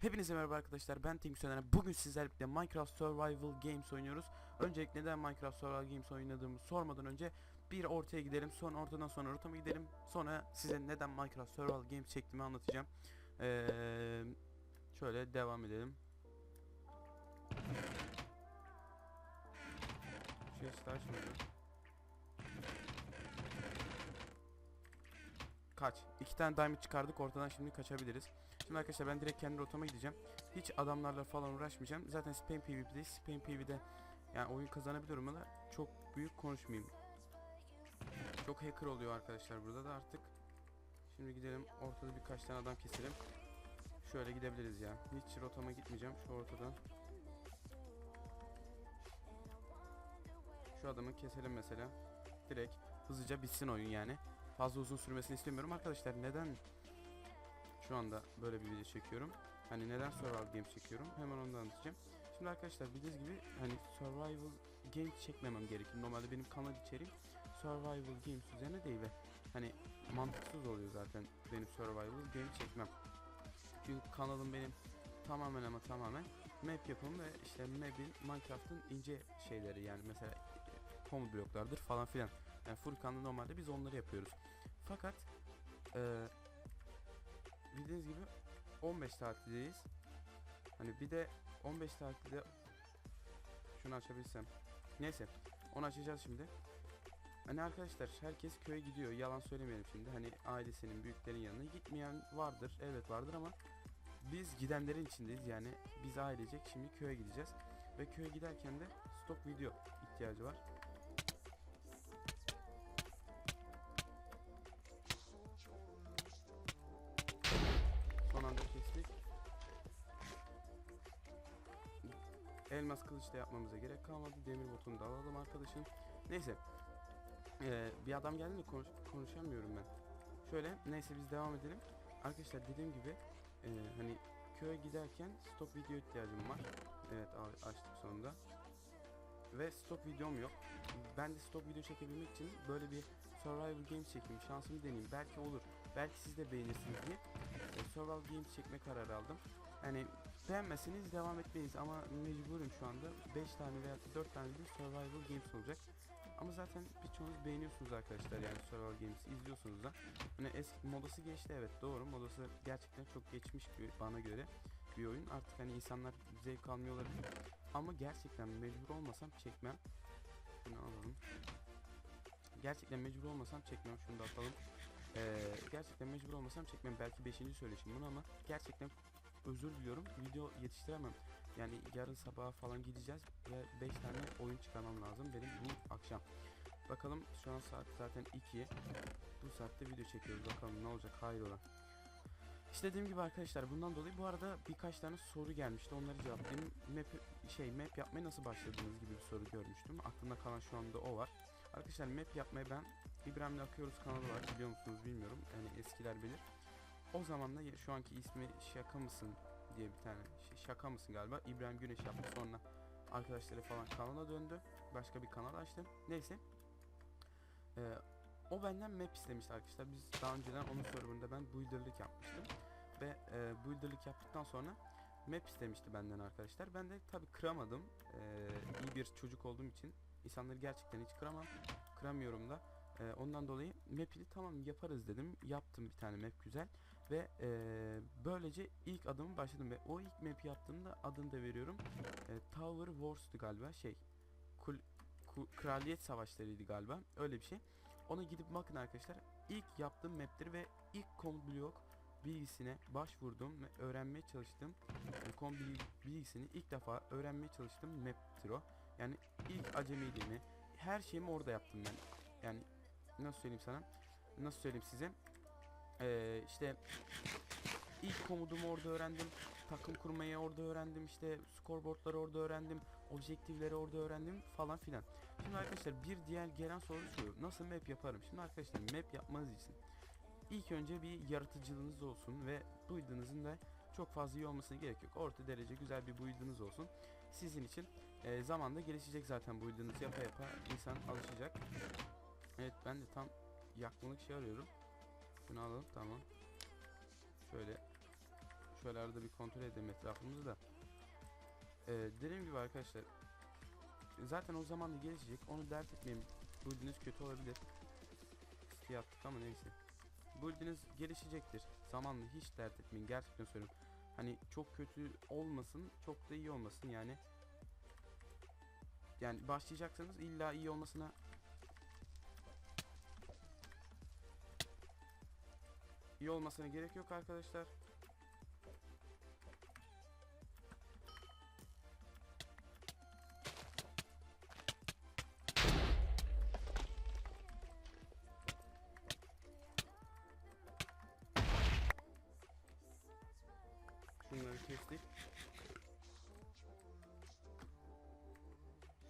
Hepinize merhaba arkadaşlar ben Tengü Söner. Bugün sizlerle Minecraft Survival Games oynuyoruz. Öncelikle neden Minecraft Survival Games oynadığımı sormadan önce bir ortaya gidelim. Sonra ortadan sonra rotama gidelim. Sonra size neden Minecraft Survival Games çektiğimi anlatacağım. Ee, şöyle devam edelim. Şey start Kaç. İki tane diamond çıkardık ortadan şimdi kaçabiliriz. Şimdi arkadaşlar ben direkt kendi rotama gideceğim. Hiç adamlarla falan uğraşmayacağım. Zaten Spam PvP'de Spam PvP'de yani oyun kazanabiliyorum ama çok büyük konuşmayayım. Çok hacker oluyor arkadaşlar burada da artık. Şimdi gidelim ortada birkaç tane adam keselim. Şöyle gidebiliriz ya. Hiç rotama gitmeyeceğim şu ortadan. Şu adamı keselim mesela. Direkt hızlıca bitsin oyun yani. Fazla uzun sürmesini istemiyorum arkadaşlar. Neden şu anda böyle bir video çekiyorum. Hani neden survival games çekiyorum hemen onu da anlatacağım. Şimdi arkadaşlar bildiğiniz gibi hani survival games çekmemem gerekir. Normalde benim kanal içeriğim survival games üzerine değil ve hani mantıksız oluyor zaten benim survival games çekmem. Çünkü kanalım benim tamamen ama tamamen map yapımı ve işte map'in Minecraft'ın ince şeyleri yani mesela komut bloklardır falan filan. Yani Furkan'da normalde biz onları yapıyoruz. Fakat eee bildiğiniz gibi 15 tatildeyiz. Hani bir de 15 tatilde şunu açabilsem. Neyse onu açacağız şimdi. Hani arkadaşlar herkes köye gidiyor. Yalan söylemeyelim şimdi. Hani ailesinin büyüklerin yanına gitmeyen vardır. Evet vardır ama biz gidenlerin içindeyiz. Yani biz ailecek şimdi köye gideceğiz. Ve köye giderken de stok video ihtiyacı var. Elmas kılıç da yapmamıza gerek kalmadı. Demir botunu da alalım arkadaşım. Neyse. Ee, bir adam geldi de konuş konuşamıyorum ben. Şöyle neyse biz devam edelim. Arkadaşlar dediğim gibi e, hani köye giderken stop video ihtiyacım var. Evet açtık sonunda. Ve stop videom yok. Ben de stop video çekebilmek için böyle bir survival games çekeyim. Şansımı deneyeyim. Belki olur. Belki siz de beğenirsiniz diye e, survival games çekme kararı aldım. Yani beğenmezseniz devam etmeyiz ama mecburum şu anda 5 tane veya 4 tane bir survival games olacak. Ama zaten birçoğunuz beğeniyorsunuz arkadaşlar yani survival games izliyorsunuz da. Hani eski modası geçti evet doğru modası gerçekten çok geçmiş bir bana göre bir oyun. Artık hani insanlar zevk almıyor olabilir. Ama gerçekten mecbur olmasam çekmem. Şunu alalım. Gerçekten mecbur olmasam çekmem. Şunu da atalım. Ee, gerçekten mecbur olmasam çekmem. Belki 5. söyleşim bunu ama gerçekten özür diliyorum. Video yetiştiremem. Yani yarın sabaha falan gideceğiz ve 5 tane oyun çıkarmam lazım benim bu akşam. Bakalım şu an saat zaten 2. Bu saatte video çekiyoruz. Bakalım ne olacak hayrola. İşte dediğim gibi arkadaşlar bundan dolayı bu arada birkaç tane soru gelmişti. Onları cevaplayayım. Map şey map yapmaya nasıl başladığınız gibi bir soru görmüştüm. Aklımda kalan şu anda o var. Arkadaşlar map yapmaya ben İbrahim'le Akıyoruz kanalı var biliyor musunuz bilmiyorum. Yani eskiler bilir. O zaman da şu anki ismi Şaka mısın diye bir tane şey, Şaka mısın galiba İbrahim Güneş yaptı sonra arkadaşları falan kanala döndü. Başka bir kanal açtı. Neyse. Ee, o benden map istemişti arkadaşlar. Biz daha önceden onun serverında ben builder'lık yapmıştım. Ve e, builder'lık yaptıktan sonra map istemişti benden arkadaşlar. Ben de tabi kıramadım. Ee, iyi bir çocuk olduğum için insanları gerçekten hiç kıramam. Kıramıyorum da. Ee, ondan dolayı map'ini tamam yaparız dedim. Yaptım bir tane map güzel. Ve e, böylece ilk adımı başladım. Ve o ilk map yaptığımda adını da veriyorum. E, Tower Wars'tu galiba şey. Kul, ku- kraliyet savaşlarıydı galiba. Öyle bir şey. Ona gidip bakın arkadaşlar. İlk yaptığım map'tir ve ilk komut blok bilgisine başvurdum ve öğrenmeye çalıştım. E, kom bil- bilgisini ilk defa öğrenmeye çalıştım map'tir o. Yani ilk acemiliğimi her şeyimi orada yaptım ben. Yani nasıl söyleyeyim sana? Nasıl söyleyeyim size? Ee, işte ilk komutumu orada öğrendim. Takım kurmayı orada öğrendim. işte scoreboardları orada öğrendim. Objektifleri orada öğrendim falan filan. Şimdi arkadaşlar bir diğer gelen soru şu. Nasıl map yaparım? Şimdi arkadaşlar map yapmanız için ilk önce bir yaratıcılığınız olsun ve build'ınızın da çok fazla iyi olmasına gerek yok. Orta derece güzel bir build'ınız olsun. Sizin için e, zamanla gelişecek zaten build'ınız yapa yapa insan alışacak. Evet ben de tam yakmalık şey arıyorum. Şunu alalım tamam. Şöyle Şöyle arada bir kontrol edelim etrafımızı da. Ee, dediğim gibi arkadaşlar zaten o zaman da gelişecek. Onu dert etmeyin. Build'iniz kötü olabilir. Siyah attık ama neyse. Build'iniz gelişecektir. Zamanla hiç dert etmeyin. Gerçekten söylüyorum. Hani çok kötü olmasın, çok da iyi olmasın yani. Yani başlayacaksanız illa iyi olmasına iyi olmasına gerek yok arkadaşlar. Şunları kestik.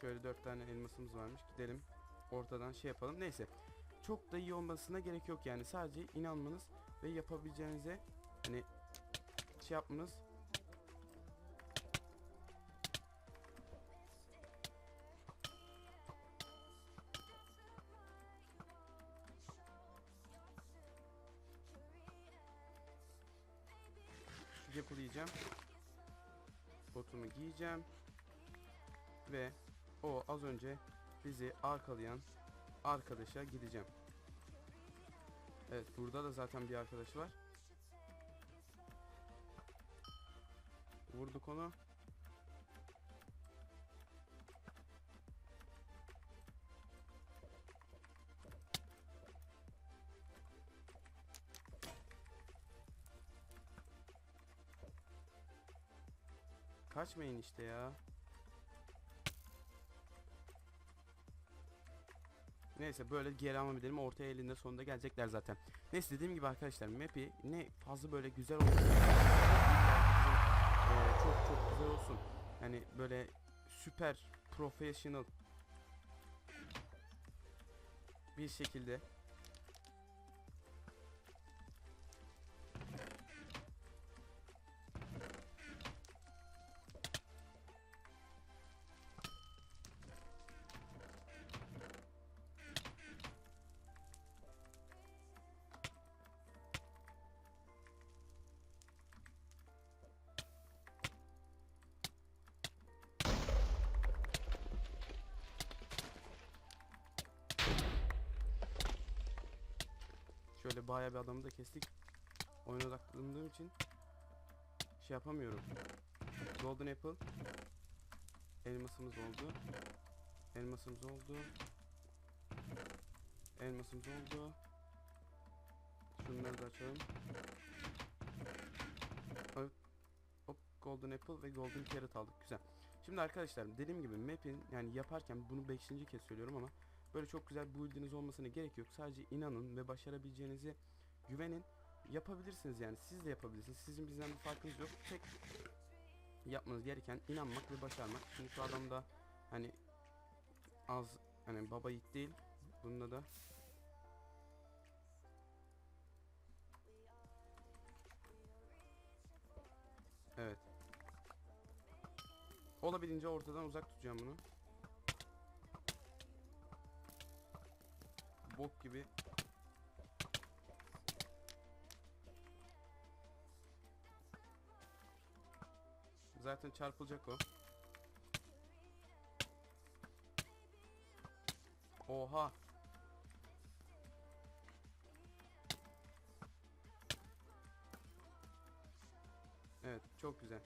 Şöyle dört tane elmasımız varmış. Gidelim ortadan şey yapalım. Neyse. Çok da iyi olmasına gerek yok yani. Sadece inanmanız ve yapabileceğinize hani şey yapmanız yapılayacağım. Botumu giyeceğim. Ve o az önce bizi arkalayan arkadaşa gideceğim. Evet burada da zaten bir arkadaş var. Vurduk onu. Kaçmayın işte ya. Neyse böyle geri alma edelim. Ortaya elinde sonunda gelecekler zaten. Neyse dediğim gibi arkadaşlar map'i ne fazla böyle güzel olsun. Eee, çok çok güzel olsun. Yani böyle süper professional bir şekilde Şöyle bayağı bir adamı da kestik. Oyuna odaklandığım için şey yapamıyorum. Golden Apple. Elmasımız oldu. Elmasımız oldu. Elmasımız oldu. Şunları da açalım. Hop, hop Golden Apple ve Golden Carrot aldık. Güzel. Şimdi arkadaşlar dediğim gibi map'in yani yaparken bunu 5. kez söylüyorum ama Böyle çok güzel build'iniz olmasına gerek yok. Sadece inanın ve başarabileceğinize güvenin. Yapabilirsiniz yani. Siz de yapabilirsiniz. Sizin bizden bir farkınız yok. Tek yapmanız gereken inanmak ve başarmak. Şimdi şu adam da hani az hani baba yiğit değil. Bunda da Evet. Olabildiğince ortadan uzak tutacağım bunu. Bok gibi. Zaten çarpılacak o. Oha. Evet, çok güzel.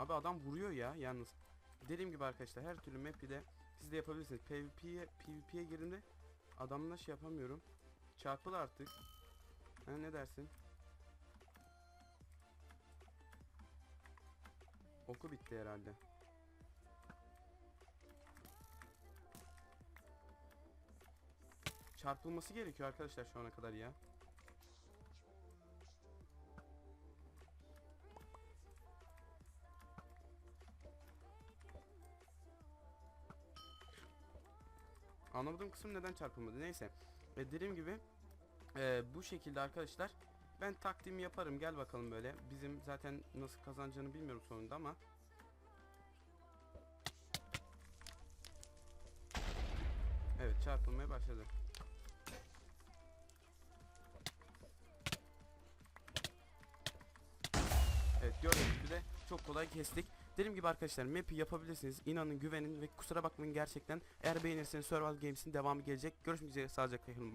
Abi adam vuruyor ya yalnız. Dediğim gibi arkadaşlar her türlü map'i de siz de yapabilirsiniz. PvP'ye PvP'ye girdiğimde adamla şey yapamıyorum. Çarpıl artık. Ha, ne dersin? Oku bitti herhalde. Çarpılması gerekiyor arkadaşlar şu ana kadar ya. Anlamadığım kısım neden çarpılmadı. Neyse. Ve dediğim gibi e, bu şekilde arkadaşlar Ben taktiğimi yaparım gel bakalım böyle. Bizim zaten nasıl kazanacağını bilmiyorum sonunda ama. Evet çarpılmaya başladı. Evet gördüğünüz gibi de çok kolay kestik. Dediğim gibi arkadaşlar map'i yapabilirsiniz. İnanın güvenin ve kusura bakmayın gerçekten. Eğer beğenirseniz Survival Games'in devamı gelecek. Görüşmek üzere sağlıcakla kalın.